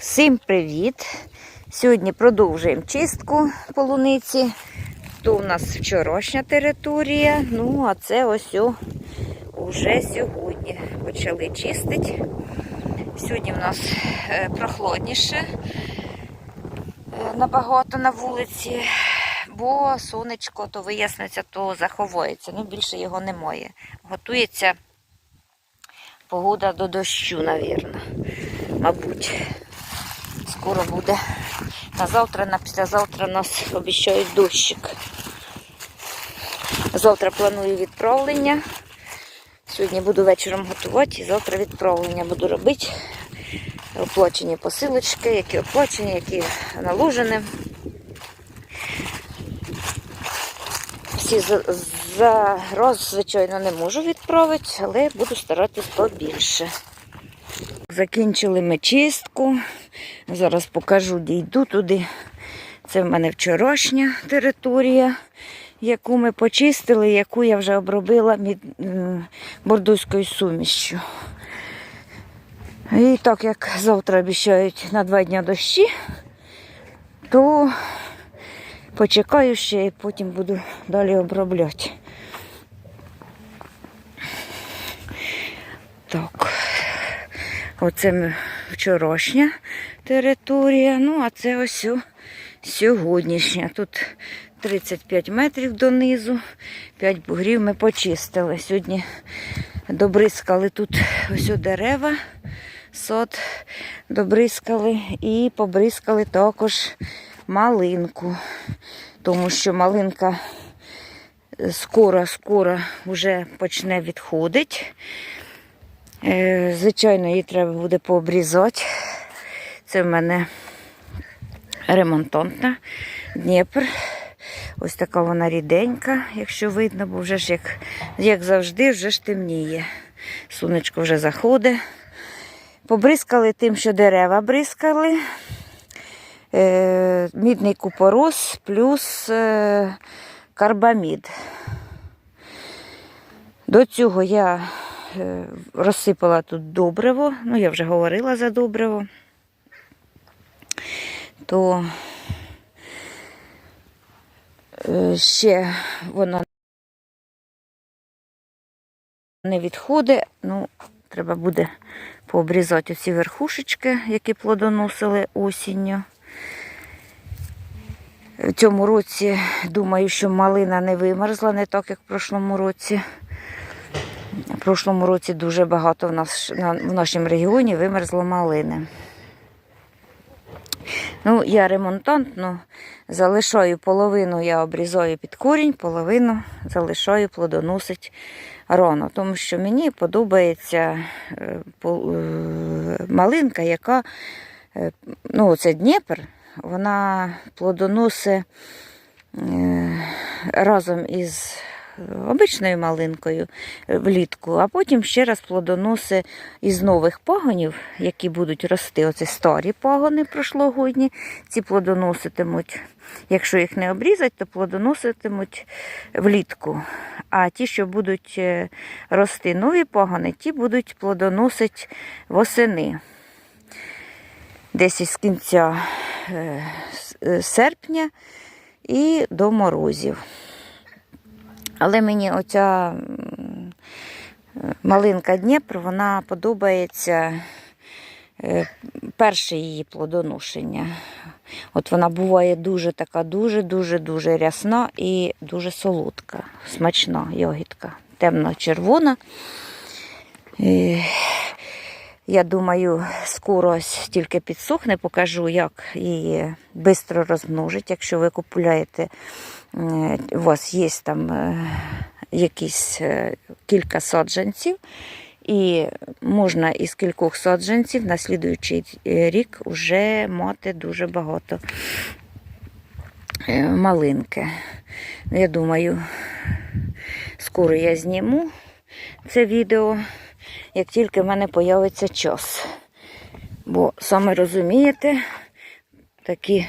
Всім привіт! Сьогодні продовжуємо чистку полуниці. То у нас вчорашня територія. Ну, а це ось уже сьогодні почали чистити. Сьогодні в нас е, прохолодніше е, набагато на вулиці, бо сонечко то виясниться, то заховується. Ну, більше його немає. Готується погода до дощу, навірно. Мабуть, скоро буде. На завтра, на післязавтра нас обіцяють дощик. Завтра планую відправлення. Сьогодні буду вечором готувати і завтра відправлення буду робити. Оплачені посилочки, які оплачені, які наложені. Всі за, зараз, звичайно, не можу відправити, але буду старатись побільше. Закінчили ми чистку. Зараз покажу, дійду туди. Це в мене вчорашня територія, яку ми почистили, яку я вже обробила мід- бордуською сумішчю. І так як завтра обіцяють на два дні дощі, то почекаю ще і потім буду далі обробляти. Так. Оце вчорашня територія. Ну, а це ось сьогоднішня. Тут 35 метрів донизу, 5 бугрів ми почистили. Сьогодні добризкали тут ось дерева, сот добризкали і побризкали також малинку. Тому що малинка скоро-скоро вже почне відходити. Е, Звичайно, її треба буде пообрізати. Це в мене ремонтантна Дніпр. Ось така вона ріденька, якщо видно, бо вже ж як, як завжди, вже ж темніє. Сонечко вже заходить. Побризкали тим, що дерева бризкали. Е, мідний купорос плюс е, карбамід. До цього я розсипала тут добриво, ну я вже говорила за добриво, то е, ще воно не відходить, ну, треба буде пообрізати ці верхушечки, які плодоносили осінню. В цьому році думаю, що малина не вимерзла, не так, як в прошлому році. Прошлому році дуже багато в, нас, на- в нашому регіоні вимерзло малини. Ну, я ремонтант, ну, залишаю половину, я обрізаю під корінь, половину залишаю плодоносить рано. Тому що мені подобається е, е, малинка, яка, е, ну, це Дніпр, вона плодоносить разом із обичною малинкою влітку, а потім ще раз плодоноси із нових пагонів, які будуть рости. Оце старі пагони прошлогодні, ці плодоноситимуть. Якщо їх не обрізати, то плодоноситимуть влітку. А ті, що будуть е, рости нові пагони, ті будуть плодоносити восени. Десь із кінця е, е, серпня і до морозів. Але мені оця е, малинка Дніпр, вона подобається е, перше її плодоношення. От вона буває дуже така, дуже-дуже-дуже рясна і дуже солодка, смачна ягідка, темно-червона. Я думаю, скоро тільки підсохне, покажу, як її швидко розмножить. Якщо ви купуєте, у вас є там е, якісь е, кілька саджанців, і можна із кількох саджанців на слідуючий е, рік вже мати дуже багато малинки. Я думаю, скоро я зніму це відео, як тільки в мене появиться час. Бо саме розумієте, такі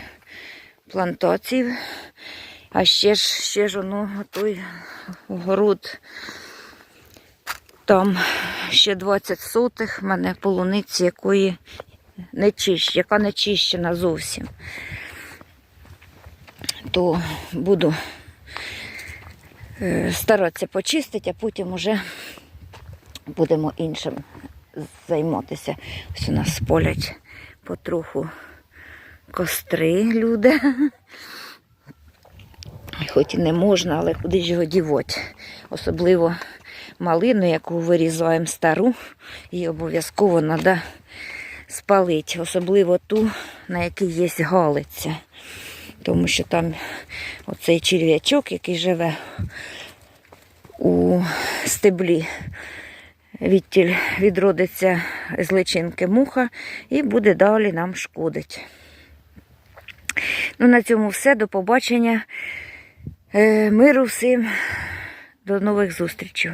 плантації, а ще ж, ще ж воно той город. Там ще 20 сотих в мене полуниці, якої не чищ, яка не чищена зовсім, то буду е, старатися почистити, а потім уже будемо іншим займатися. Ось у нас полять потроху костри люди. Хоч і не можна, але куди ж його дівати. Особливо малину, яку вирізаємо стару, її обов'язково треба спалити. Особливо ту, на якій є галиця. Тому що там оцей черв'ячок, який живе у стеблі, відтіль відродиться з личинки муха і буде далі нам шкодить. Ну, на цьому все. До побачення. Е, Миру всім. До нових зустрічей.